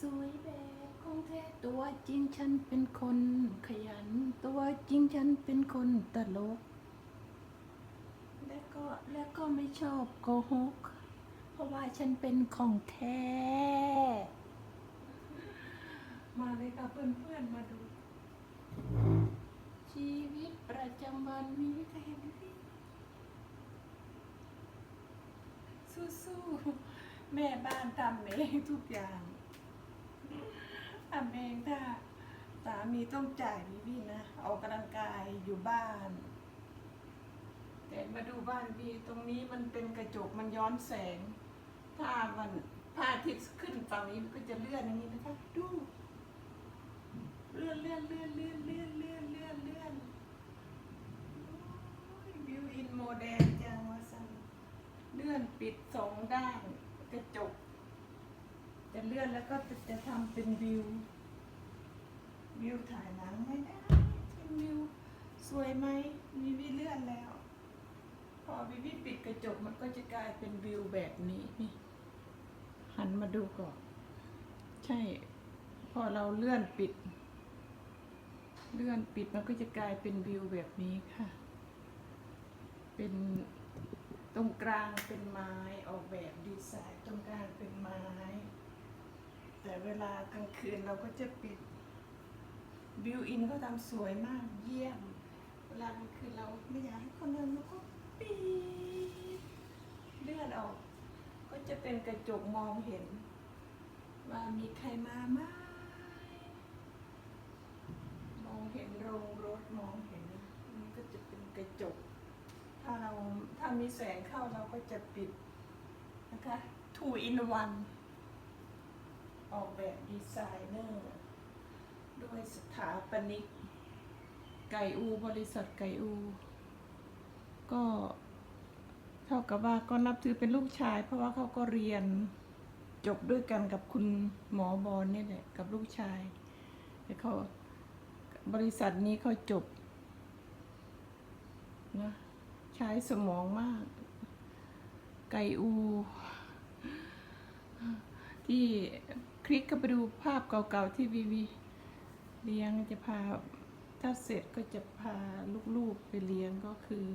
สวยแบบของแท้ตัวจริงฉันเป็นคนขยัน ตัวจริงฉันเป็นคนตลก และก็และก็ไม่ชอบโกหก เพราะว่าฉันเป็นของแท้ มาเลยค่ะเพื่อนๆมาดู ชีวิตประจำวันมีใครเห็นไหมพี่สู้ๆแม่บ้านทำเองทุกอย่าง ทำเองถ้าสามีต้องจ่ายวิวี่นะออกกำลังกายอยู่บ้าน แต่มาดูบ้านพี่ตรงนี้มันเป็นกระจกมันย้อนแสง ถ้ามันพระอาทิตย์ขึ้นฝั่งนี้มันก็จะเลื่อนอย่างนี้นะคะดูเลื่อนเลื่อนเลื่อนเลื่อนเลื่อนเลื่อนเลื่อนเลื่อนวิวอินโมเดลจังวะสันเลื่อนปิดสองด้านกระจก จะเลื่อนแล้วก็จะจะทำเป็นวิว วิวถ่ายหนังไม่ได้เป็นวิวสวยไหมวิวิเลื่อนแล้ว พอวิวิปิดกระจกมันก็จะกลายเป็นวิวแบบนี้นี่หันมาดูก่อน ใช่ พอเราเลื่อนปิด เลื่อนปิดมันก็จะกลายเป็นวิวแบบนี้ค่ะ เป็นตรงกลางเป็นไม้ออกแบบดีไซน์ตรงกลางเป็นไม้ แต่เวลากลางคืนเราก็จะปิดบิวอินก็ทำสวยมากเยี่ยม เวลากลางคืนเราไม่อยากให้คนเดินเราก็ปิดเลื่อนออก ก็จะเป็นกระจกมองเห็น ว่ามีใครมาไหมมองเห็นโรงรถมองเห็นนี่ก็จะเป็นกระจก ถ้าเราถ้ามีแสงเข้าเราก็จะปิดนะคะ two in one ออกแบบดีไซเนอร์ด้วยสถาปนิก ไก่อู บริษัทไก่อู ก็เท่ากับว่าก็นับถือเป็นลูกชาย เพราะว่าเขาก็เรียนจบด้วยกันกับคุณหมอบอลนี่แหละกับลูกชายแต่เขาบริษัทนี้เขาจบนะใช้สมองมาก ไก่อู ที่ คลิกก็ไปดูภาพเก่าๆที่วีวีเลี้ยงจะพาถ้าเสร็จก็จะพาลูกๆไปเลี้ยงก็คือ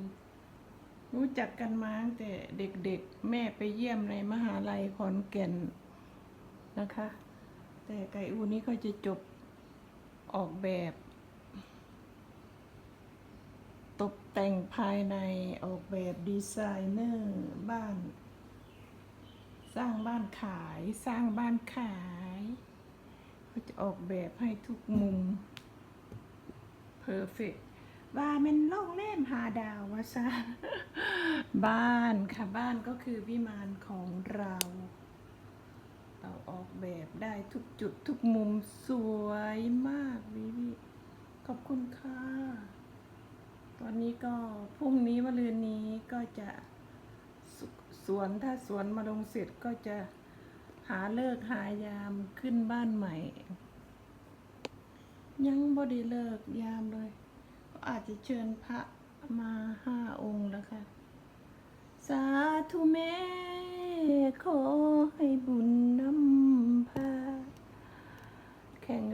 รู้จักกันมาตั้งแต่เด็กๆ แม่ไปเยี่ยมในมหาลัยขอนแก่นนะคะ แต่ไก่อูนี้เขาจะจบออกแบบ ตกแต่งภายในออกแบบดีไซเนอร์บ้าน สร้างบ้านขายสร้างบ้านขาย เขาจะออกแบบให้ทุกมุมเพอร์เฟกว่ามันโล่งเล่มหาดาววะซะบ้านค่ะบ้านก็คือวิมานของเรา เราออกแบบได้ทุกจุดทุกมุมสวยมากวิวิขอบคุณค่ะ ตอนนี้ก็พรุ่งนี้มะรืนนี้ก็จะสสวนถ้าสวนมาลงเสร็จก็จะ หาเลิกหายามขึ้นบ้านใหม่ ยังบ่ได้เลิกยามเลย ก็อาจจะเชิญพระมาห้าองค์แล้วค่ะ สาธุแม่ขอให้บุญนำพาแข่ง